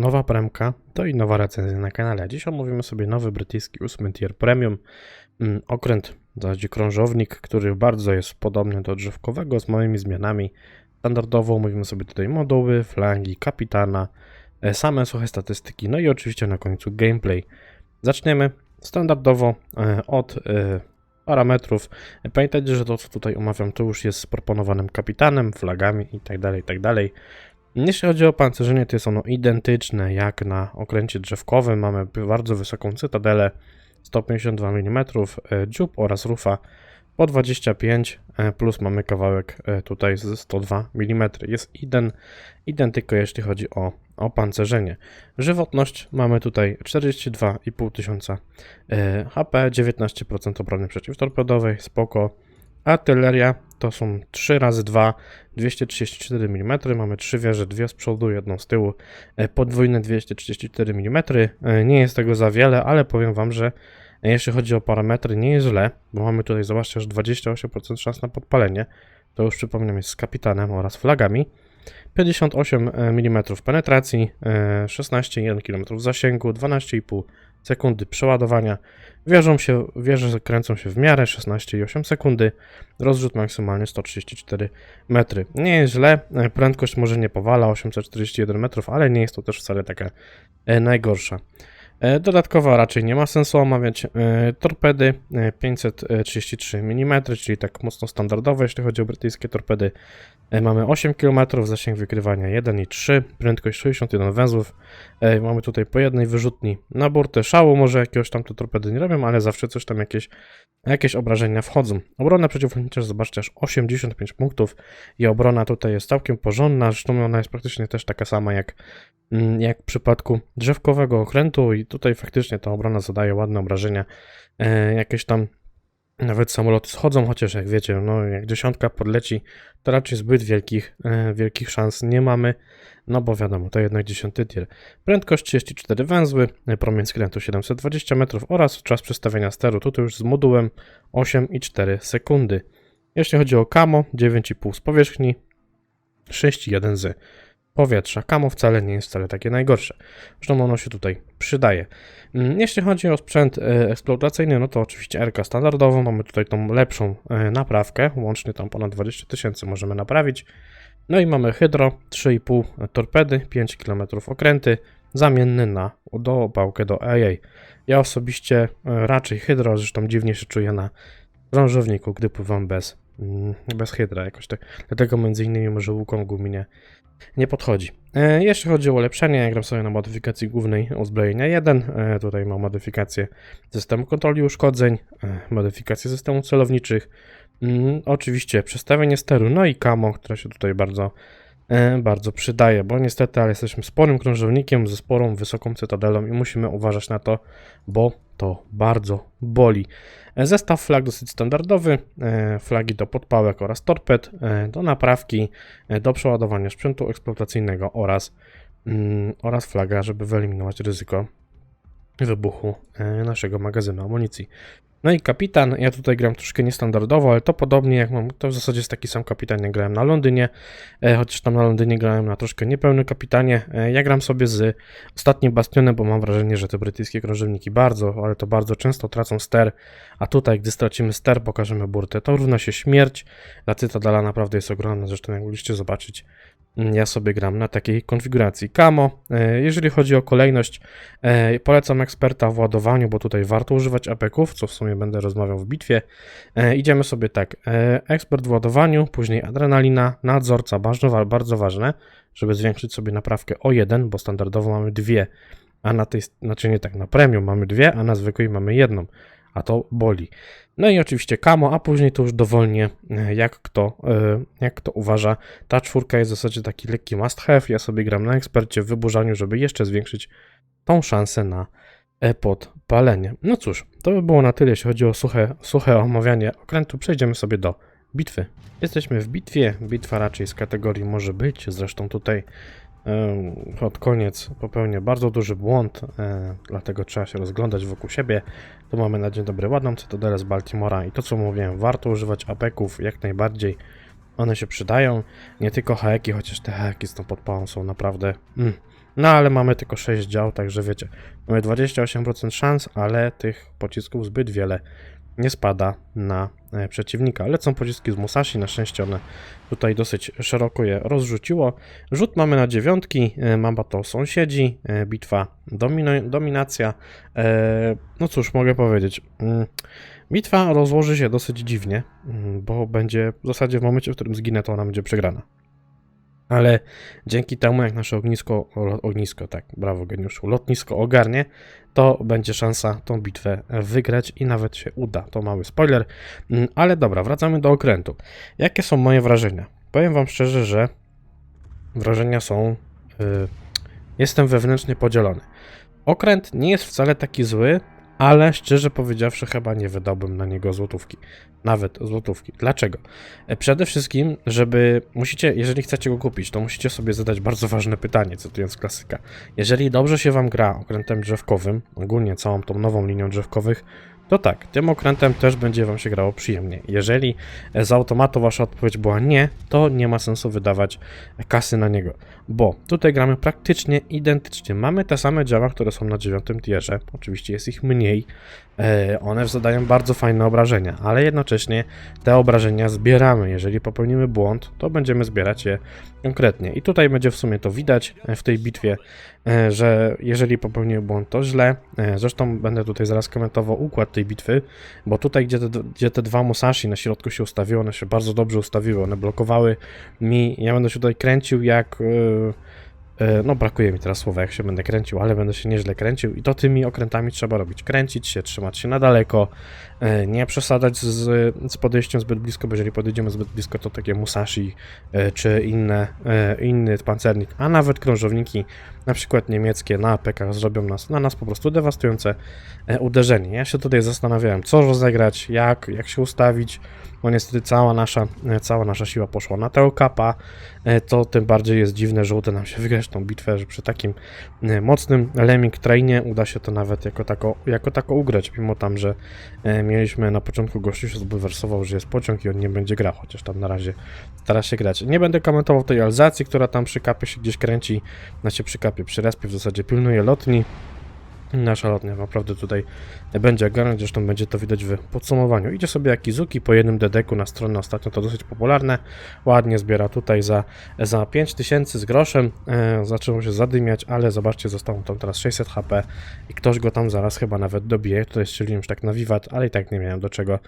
nowa premka, to i nowa recenzja na kanale. Dziś omówimy sobie nowy brytyjski 8 tier premium, mm, okręt, w zasadzie krążownik, który bardzo jest podobny do drzewkowego z małymi zmianami. Standardowo omówimy sobie tutaj moduły, flangi, kapitana, e, same suche statystyki, no i oczywiście na końcu gameplay. Zaczniemy standardowo e, od e, parametrów. Pamiętajcie, że to co tutaj omawiam to już jest z proponowanym kapitanem, flagami itd. itd. Jeśli chodzi o pancerzenie, to jest ono identyczne jak na okręcie drzewkowym. Mamy bardzo wysoką cytadelę 152 mm, e, dziób oraz rufa po 25, e, plus mamy kawałek e, tutaj z 102 mm. Jest iden, identyko jeśli chodzi o opancerzenie. Żywotność mamy tutaj 42,5 tysiąca HP, 19% obrony przeciwtorpedowej, spoko. Artyleria to są 3 razy 2 234 mm. Mamy 3 wieże, dwie z przodu, jedną z tyłu. E, Podwójne 234 mm. E, Nie jest tego za wiele, ale powiem Wam, że jeśli chodzi o parametry, nie jest źle, bo mamy tutaj, zobaczcie, że 28% szans na podpalenie. To już przypominam jest z kapitanem oraz flagami. 58 mm penetracji, e, 16,1 km zasięgu, 12,5 sekundy przeładowania. Wierzą się, wieże kręcą się w miarę 16,8 sekundy, rozrzut maksymalny 134 metry. Nie jest źle, e, prędkość może nie powala 841 metrów, ale nie jest to też wcale taka e, najgorsza. E, Dodatkowo raczej nie ma sensu omawiać e, torpedy e, 533 mm, czyli tak mocno standardowe, jeśli chodzi o brytyjskie torpedy. E, Mamy 8 km, zasięg wykrywania 1,3, prędkość 61 węzłów. E, Mamy tutaj po jednej wyrzutni na burtę szału, może jakiegoś tam te torpedy nie robią, ale zawsze coś tam jakieś, jakieś obrażenia wchodzą. Obrona przeciwlotnicza, zobaczcie, aż 85 punktów i obrona tutaj jest całkiem porządna, zresztą ona jest praktycznie też taka sama jak, mm, jak w przypadku drzewkowego okrętu i tutaj faktycznie ta obrona zadaje ładne obrażenia, e, jakieś tam nawet samoloty schodzą, chociaż jak wiecie, no jak dziesiątka podleci, to raczej zbyt wielkich, e, wielkich szans nie mamy, no bo wiadomo, to jednak dziesiąty tier. Prędkość 34 węzły, e, promień skrętu 720 metrów oraz czas przestawienia steru, tutaj już z modułem 8,4 sekundy. Jeśli chodzi o kamo, 9,5 z powierzchni, 6,1 z powietrza. Kamo wcale nie jest wcale takie najgorsze. Zresztą ono się tutaj przydaje. Mm, Jeśli chodzi o sprzęt e, eksploatacyjny, no to oczywiście RK standardową. Mamy tutaj tą lepszą e, naprawkę. Łącznie tam ponad 20 tysięcy możemy naprawić. No i mamy hydro, 3,5 torpedy, 5 km okręty, zamienny na do pałkę do AA. Ja osobiście e, raczej hydro, zresztą dziwnie się czuję na krążowniku, gdy pływam bez, bez hydra jakoś tak. Dlatego między innymi może Wukong mi nie, nie podchodzi. E, jeśli chodzi o ulepszenie, ja gram sobie na modyfikacji głównej uzbrojenia 1. E, tutaj mam modyfikację systemu kontroli uszkodzeń, e, modyfikację systemów celowniczych, mm, oczywiście przestawienie steru, no i camo, które się tutaj bardzo, e, bardzo przydaje, bo niestety, ale jesteśmy sporym krążownikiem ze sporą, wysoką cytadelą i musimy uważać na to, bo to bardzo boli. E, Zestaw flag dosyć standardowy, e, flagi do podpałek oraz torped, e, do naprawki, e, do przeładowania sprzętu eksploatacyjnego oraz, mm, oraz flaga, żeby wyeliminować ryzyko wybuchu e, naszego magazynu amunicji. No i kapitan, ja tutaj gram troszkę niestandardowo, ale to podobnie jak mam, to w zasadzie jest taki sam kapitan, jak grałem na Londynie, e, chociaż tam na Londynie grałem na troszkę niepełny kapitanie. E, ja gram sobie z ostatnim bastionem, bo mam wrażenie, że te brytyjskie krążowniki bardzo, ale to bardzo często tracą ster, a tutaj, gdy stracimy ster, pokażemy burtę, to równa się śmierć. Ta cytadela naprawdę jest ogromna, zresztą jak mogliście zobaczyć, ja sobie gram na takiej konfiguracji Camo. E, Jeżeli chodzi o kolejność, e, polecam eksperta w ładowaniu, bo tutaj warto używać apeków, co w sumie będę rozmawiał w bitwie. E, Idziemy sobie tak, ekspert w ładowaniu, później adrenalina, nadzorca, bardzo, bardzo ważne, żeby zwiększyć sobie naprawkę o jeden, bo standardowo mamy dwie, a na tej, znaczy nie tak, na premium mamy dwie, a na zwykłej mamy jedną, a to boli. No i oczywiście kamo, a później to już dowolnie, e, jak kto, e, jak kto uważa. Ta czwórka jest w zasadzie taki lekki must have. Ja sobie gram na ekspercie w wyburzaniu, żeby jeszcze zwiększyć tą szansę na podpalenie. No cóż, to by było na tyle, jeśli chodzi o suche, suche omawianie okrętu. Przejdziemy sobie do bitwy. Jesteśmy w bitwie. Bitwa raczej z kategorii może być. Zresztą tutaj pod koniec popełnię bardzo duży błąd, e, dlatego trzeba się rozglądać wokół siebie. Tu mamy na dzień dobry ładną cytadelę z Baltimora i to co mówiłem, warto używać apeków jak najbardziej. One się przydają, nie tylko haeki, chociaż te haeki z tą podpałą są naprawdę mm, No ale mamy tylko 6 dział, także wiecie, mamy 28% szans, ale tych pocisków zbyt wiele nie spada na e, przeciwnika. Lecą pociski z Musashi, na szczęście one tutaj dosyć szeroko je rozrzuciło. Rzut mamy na dziewiątki, e, mamba to sąsiedzi, e, bitwa domino, dominacja. No cóż, mogę powiedzieć. Mm, Bitwa rozłoży się dosyć dziwnie, mm, bo będzie w zasadzie w momencie, w którym zginę, to ona będzie przegrana. Ale dzięki temu, jak nasze ognisko, ognisko, tak, brawo geniuszu, lotnisko ogarnie, to będzie szansa tą bitwę wygrać i nawet się uda. To mały spoiler, Mm, ale dobra, wracamy do okrętu. Jakie są moje wrażenia? Powiem Wam szczerze, że wrażenia są. y, jestem wewnętrznie podzielony. Okręt nie jest wcale taki zły, ale szczerze powiedziawszy, chyba nie wydałbym na niego złotówki. Nawet złotówki. Dlaczego? E, Przede wszystkim, żeby musicie, jeżeli chcecie go kupić, to musicie sobie zadać bardzo ważne pytanie, cytując klasyka. Jeżeli dobrze się wam gra okrętem drzewkowym, ogólnie całą tą nową linią drzewkowych, to tak, tym okrętem też będzie wam się grało przyjemnie. Jeżeli z automatu wasza odpowiedź była nie, to nie ma sensu wydawać kasy na niego, bo tutaj gramy praktycznie identycznie. Mamy te same działa, które są na dziewiątym tierze, oczywiście jest ich mniej, one zadają bardzo fajne obrażenia, ale jednocześnie te obrażenia zbieramy. Jeżeli popełnimy błąd, to będziemy zbierać je konkretnie. I tutaj będzie w sumie to widać e, w tej bitwie, e, że jeżeli popełniłem błąd, to źle. E, Zresztą będę tutaj zaraz komentował układ tej bitwy, bo tutaj, gdzie te, gdzie te dwa Musashi na środku się ustawiły, one się bardzo dobrze ustawiły, one blokowały mi, ja będę się tutaj kręcił jak... e, e, No, brakuje mi teraz słowa, jak się będę kręcił, ale będę się nieźle kręcił i to tymi okrętami trzeba robić. Kręcić się, trzymać się na daleko, e, nie przesadzać z, z podejściem zbyt blisko, bo jeżeli podejdziemy zbyt blisko, to takie Musashi e, czy inne, e, inny pancernik, a nawet krążowniki, na przykład niemieckie na APK zrobią nas, na nas po prostu dewastujące e, uderzenie. Ja się tutaj zastanawiałem, co rozegrać, jak, jak się ustawić, bo niestety cała nasza, e, cała nasza siła poszła na Teokapa, e, to tym bardziej jest dziwne, że uda nam się wygrać tą bitwę, że przy takim e, mocnym Lemming Trainie uda się to nawet jako tako, jako tako ugrać, mimo tam, że e, mieliśmy na początku gościu się zbulwersował, że jest pociąg i on nie będzie grał, chociaż tam na razie stara się grać. Nie będę komentował tej Alzacji, która tam przy kapie się gdzieś kręci, znaczy przy kapie, przy respie w zasadzie pilnuje lotni. Nasza lotnia naprawdę tutaj będzie ogarniać, zresztą będzie to widać w podsumowaniu. Idzie sobie jak Izuki po jednym dedeku na stronę ostatnio, to dosyć popularne. Ładnie zbiera tutaj za, za 5000 z groszem. E, zaczęło się zadymiać, ale zobaczcie, zostało tam teraz 600 HP i ktoś go tam zaraz chyba nawet dobije. Tutaj strzeliłem już tak na wiwat, ale i tak nie miałem do czego.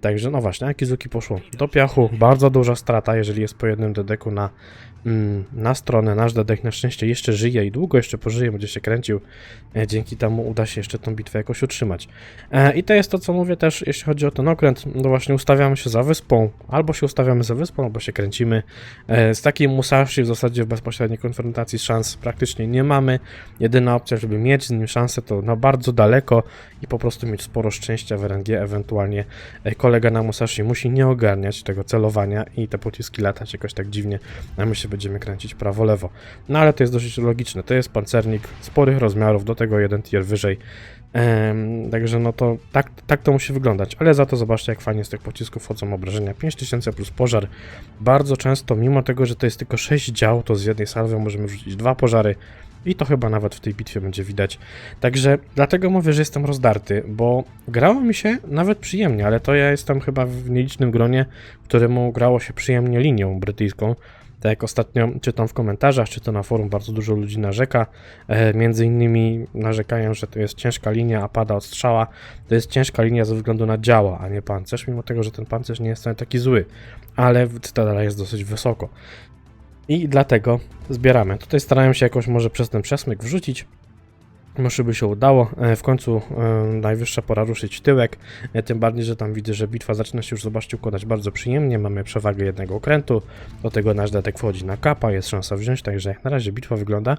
Także no właśnie, Akizuki poszło do piachu. Bardzo duża strata, jeżeli jest po jednym dedeku na, na stronę. Nasz dedek na szczęście jeszcze żyje i długo jeszcze pożyje, będzie się kręcił. E, Dzięki temu uda się jeszcze tą bitwę jakoś utrzymać. E, I to jest to, co mówię też, jeśli chodzi o ten okręt. No właśnie, ustawiamy się za wyspą. Albo się ustawiamy za wyspą, albo się kręcimy. E, Z takiej Musashi w zasadzie w bezpośredniej konfrontacji szans praktycznie nie mamy. Jedyna opcja, żeby mieć z nim szansę, to na bardzo daleko i po prostu mieć sporo szczęścia w RNG, ewentualnie kolega na Musashi musi nie ogarniać tego celowania i te pociski latać jakoś tak dziwnie, a my się będziemy kręcić prawo-lewo. No ale to jest dosyć logiczne. To jest pancernik sporych rozmiarów, do tego jeden tier wyżej. Em, także no to tak, tak to musi wyglądać, ale za to zobaczcie jak fajnie z tych pocisków wchodzą obrażenia. 5000 plus pożar. Bardzo często, mimo tego, że to jest tylko 6 dział, to z jednej salwy możemy wrzucić dwa pożary i to chyba nawet w tej bitwie będzie widać. Także dlatego mówię, że jestem rozdarty, bo grało mi się nawet przyjemnie, ale to ja jestem chyba w nielicznym gronie, któremu grało się przyjemnie linią brytyjską. Tak jak ostatnio czytam w komentarzach, czy to na forum, bardzo dużo ludzi narzeka. E, między innymi narzekają, że to jest ciężka linia, a pada od strzała. To jest ciężka linia ze względu na działa, a nie pancerz, mimo tego, że ten pancerz nie jest wcale taki zły, ale Cytadela jest dosyć wysoko. I dlatego zbieramy. Tutaj starałem się jakoś może przez ten przesmyk wrzucić. Może by się udało. E, W końcu e, najwyższa pora ruszyć tyłek. E, Tym bardziej, że tam widzę, że bitwa zaczyna się już, zobaczcie, układać bardzo przyjemnie. Mamy przewagę jednego okrętu. Do tego nasz detek wchodzi na kapa, jest szansa wziąć, także jak na razie bitwa wygląda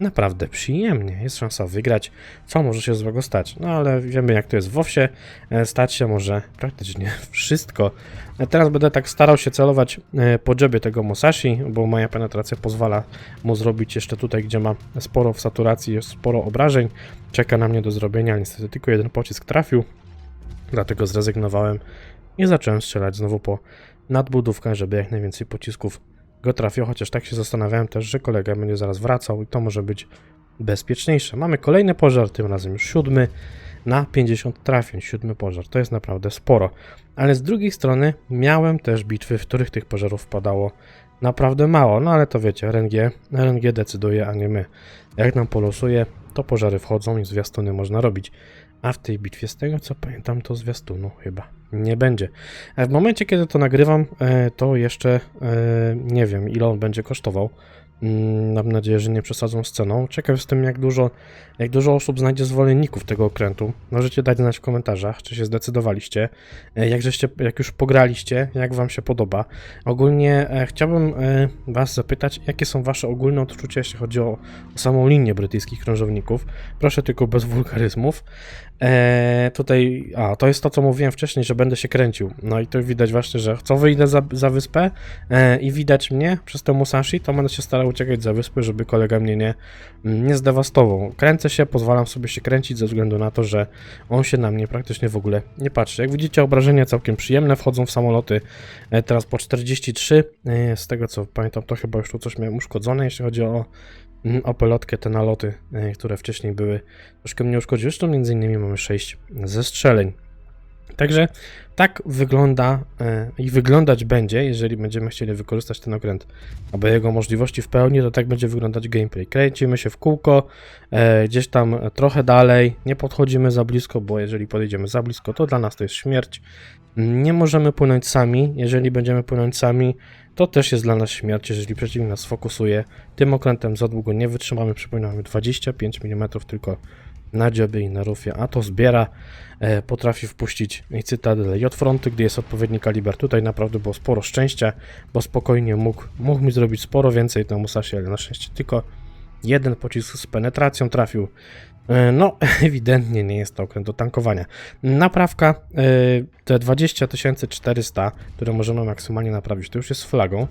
naprawdę przyjemnie. Jest szansa wygrać. Co może się złego stać? No ale wiemy, jak to jest w owsie. E, Stać się może praktycznie wszystko. E, Teraz będę tak starał się celować e, po dżebie tego Musashi, bo moja penetracja pozwala mu zrobić jeszcze tutaj, gdzie ma sporo w saturacji, jest sporo obrażeń. Czeka na mnie do zrobienia, niestety tylko jeden pocisk trafił, dlatego zrezygnowałem i zacząłem strzelać znowu po nadbudówkach, żeby jak najwięcej pocisków go trafił, chociaż tak się zastanawiałem też, że kolega będzie zaraz wracał i to może być bezpieczniejsze. Mamy kolejny pożar, tym razem już siódmy na 50 trafień, siódmy pożar. To jest naprawdę sporo. Ale z drugiej strony miałem też bitwy, w których tych pożarów padało naprawdę mało. No ale to wiecie, RNG, RNG decyduje, a nie my. Jak nam polosuje, to pożary wchodzą i zwiastuny można robić. A w tej bitwie, z tego co pamiętam, to zwiastunu chyba nie będzie. A w momencie, kiedy to nagrywam, e, to jeszcze e, nie wiem, ile on będzie kosztował. Mm, Mam nadzieję, że nie przesadzą z ceną. Ciekaw jestem, jak dużo, jak dużo osób znajdzie zwolenników tego okrętu. Możecie dać znać w komentarzach, czy się zdecydowaliście, e, jak, żeście, jak już pograliście, jak wam się podoba. Ogólnie e, chciałbym e, was zapytać, jakie są wasze ogólne odczucia, jeśli chodzi o, o samą linię brytyjskich krążowników. Proszę tylko bez wulgaryzmów. Tutaj, a to jest to, co mówiłem wcześniej, że będę się kręcił. No i to widać właśnie, że co wyjdę za, za wyspę i widać mnie przez te Musashi, to będę się starał uciekać za wyspę, żeby kolega mnie nie, nie zdewastował. Kręcę się, pozwalam sobie się kręcić ze względu na to, że on się na mnie praktycznie w ogóle nie patrzy. Jak widzicie, obrażenia całkiem przyjemne, wchodzą w samoloty e, teraz po 43. E, z tego co pamiętam, to chyba już tu coś miałem uszkodzone, jeśli chodzi o mm, o pelotkę, te naloty, e, które wcześniej były, troszkę mnie uszkodziły. Zresztą między innymi mamy 6 zestrzeleń. Także tak wygląda e, i wyglądać będzie, jeżeli będziemy chcieli wykorzystać ten okręt, aby jego możliwości w pełni, to tak będzie wyglądać gameplay. Kręcimy się w kółko, e, gdzieś tam trochę dalej, nie podchodzimy za blisko, bo jeżeli podejdziemy za blisko, to dla nas to jest śmierć. Nie możemy płynąć sami, jeżeli będziemy płynąć sami, to też jest dla nas śmierć, jeżeli przeciwnik nas fokusuje. Tym okrętem za długo nie wytrzymamy, przypominamy 25 mm tylko na dziobie i na rufie, a to zbiera, e, potrafi wpuścić i cytadel J-fronty, gdy jest odpowiedni kaliber. Tutaj naprawdę było sporo szczęścia, bo spokojnie mógł, mógł mi zrobić sporo więcej na Musashi, ale na szczęście tylko jeden pocisk z penetracją trafił. E, No, ewidentnie nie jest to okręt do tankowania. Naprawka, e, te 20 400, które możemy maksymalnie naprawić, to już jest flagą.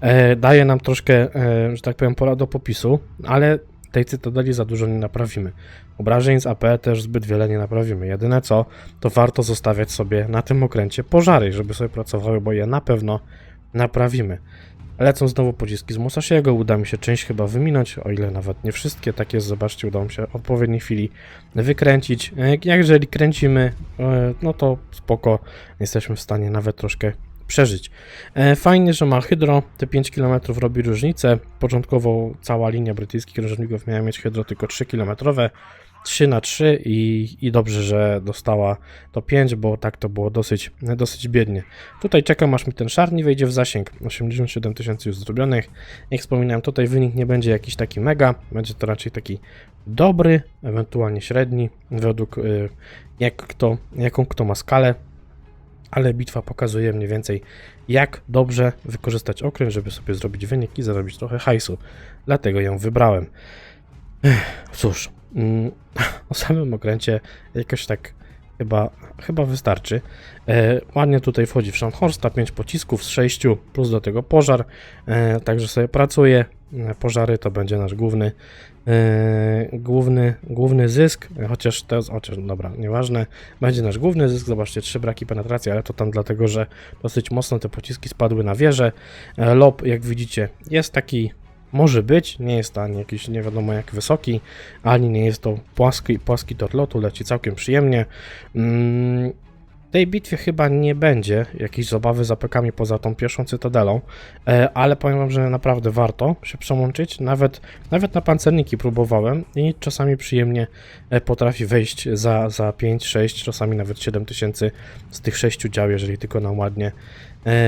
E, Daje nam troszkę, e, że tak powiem, pola do popisu, ale tej cytadeli za dużo nie naprawimy. Obrażeń z AP też zbyt wiele nie naprawimy. Jedyne co, to warto zostawiać sobie na tym okręcie pożary, żeby sobie pracowały, bo je na pewno naprawimy. Lecą znowu pociski z Musashiego, uda mi się część chyba wyminąć, o ile nawet nie wszystkie, tak jest, zobaczcie, udało mi się w odpowiedniej chwili wykręcić. E, Jak jeżeli kręcimy, e, no to spoko, jesteśmy w stanie nawet troszkę przeżyć. E, Fajnie, że ma hydro, te 5 km robi różnicę. Początkowo cała linia brytyjskich krążowników miała mieć hydro tylko 3 km, 3 na 3 i, i dobrze, że dostała to 5, bo tak to było dosyć, dosyć biednie. Tutaj czekam aż mi ten szarni wejdzie w zasięg. 87 tysięcy już zrobionych. Jak wspominałem, tutaj wynik nie będzie jakiś taki mega, będzie to raczej taki dobry, ewentualnie średni, według y, jak kto, jaką kto ma skalę. Ale bitwa pokazuje mniej więcej, jak dobrze wykorzystać okręt, żeby sobie zrobić wynik i zarobić trochę hajsu. Dlatego ją wybrałem. Cóż, mm, o samym okręcie jakoś tak chyba, chyba wystarczy. E, ładnie tutaj wchodzi w Scharnhorsta, 5 pocisków z 6, plus do tego pożar, e, także sobie pracuje. Pożary to będzie nasz główny, e, główny, główny zysk, chociaż to chociaż, dobra, nieważne, będzie nasz główny zysk, zobaczcie, trzy braki penetracji, ale to tam dlatego, że dosyć mocno te pociski spadły na wieżę. E, Lob, jak widzicie, jest taki może być, nie jest to ani jakiś nie wiadomo jak wysoki, ani nie jest to płaski, płaski tor lotu, leci całkiem przyjemnie. Tej bitwie chyba nie będzie jakiejś zabawy z apekami poza tą pierwszą cytadelą, e, ale powiem wam, że naprawdę warto się przełączyć. Nawet, nawet na pancerniki próbowałem i czasami przyjemnie e, potrafi wejść za, za 5, 6, czasami nawet 7 tysięcy z tych 6 dział, jeżeli tylko nam ładnie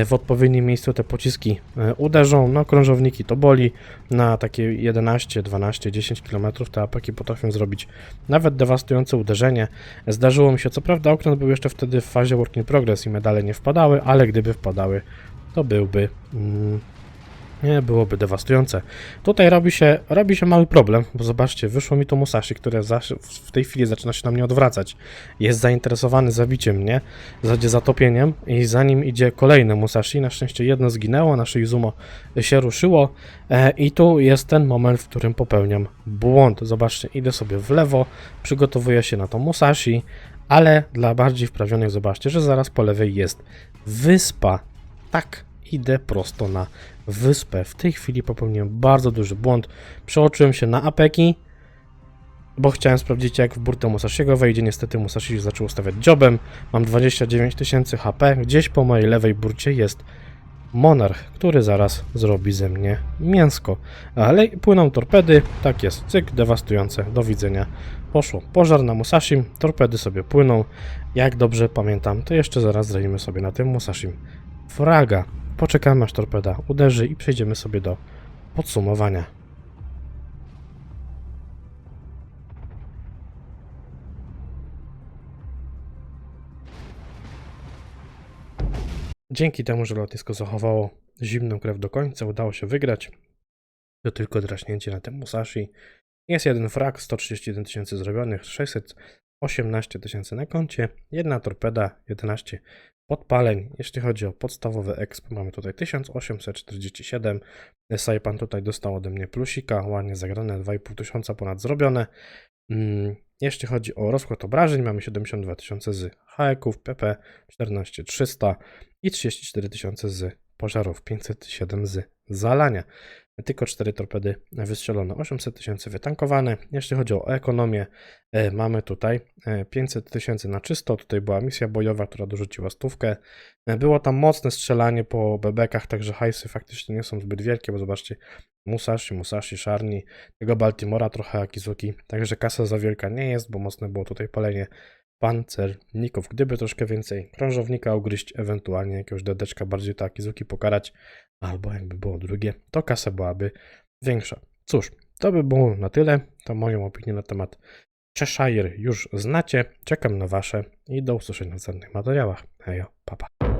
w odpowiednim miejscu te pociski e, uderzą. No, krążowniki to boli. Na takie 11, 12, 10 km te apeki potrafią zrobić nawet dewastujące uderzenie. Zdarzyło mi się, co prawda, okręt był jeszcze wtedy w fazie work in progress i medale nie wpadały, ale gdyby wpadały, to byłby. Mm, nie, byłoby dewastujące. Tutaj robi się, robi się mały problem, bo zobaczcie, wyszło mi to Musashi, które w tej chwili zaczyna się na mnie odwracać. Jest zainteresowany zabiciem mnie, zadzie zatopieniem i za nim idzie kolejne Musashi. Na szczęście jedno zginęło, nasze Izumo się ruszyło e, i tu jest ten moment, w którym popełniam błąd. Zobaczcie, idę sobie w lewo, przygotowuję się na to Musashi, ale dla bardziej wprawionych zobaczcie, że zaraz po lewej jest wyspa. Tak, idę prosto na wyspę. W tej chwili popełniłem bardzo duży błąd. Przeoczyłem się na apeki, bo chciałem sprawdzić jak w burtę Musashiego wejdzie. Niestety Musashi zaczął stawiać jobem. Mam 29 tysięcy HP. Gdzieś po mojej lewej burcie jest monarch, który zaraz zrobi ze mnie mięsko. Ale płyną torpedy, tak jest, cyk, dewastujące, do widzenia. Poszło pożar na Musashim, torpedy sobie płyną. Jak dobrze pamiętam, to jeszcze zaraz zrobimy sobie na tym Musashim fraga. Poczekamy aż torpeda uderzy i przejdziemy sobie do podsumowania. Dzięki temu, że lotnisko zachowało zimną krew do końca, udało się wygrać. To tylko draśnięcie na tym Musashi. Jest jeden frag, 131 tysięcy zrobionych, 618 tysięcy na koncie, jedna torpeda, 11 podpaleń. Jeśli chodzi o podstawowy exp, mamy tutaj 1847. Saipan tutaj dostał ode mnie plusika, ładnie zagrane, 2,5 tysiąca ponad zrobione. Mm, Jeśli chodzi o rozkład obrażeń, mamy 72 tysiące z haeków, PP 14300 i 34 tysiące z pożarów, 507 z zalania. Tylko 4 torpedy wystrzelone, 800 tysięcy wytankowane. Jeśli chodzi o ekonomię, e, mamy tutaj e, 500 tysięcy na czysto. Tutaj była misja bojowa, która dorzuciła stówkę. E, Było tam mocne strzelanie po bebekach, także hajsy faktycznie nie są zbyt wielkie, bo zobaczcie, Musashi, Musashi, Szarni, tego Baltimora trochę Akizuki, także kasa za wielka nie jest, bo mocne było tutaj palenie pancerników. Gdyby troszkę więcej krążownika ugryźć, ewentualnie jakiegoś dedeczka bardziej to Akizuki pokarać, albo jakby było drugie, to kasa byłaby większa. Cóż, to by było na tyle. To moją opinię na temat Cheshire już znacie. Czekam na Wasze i do usłyszenia w następnych materiałach. Hejo, papa. Pa.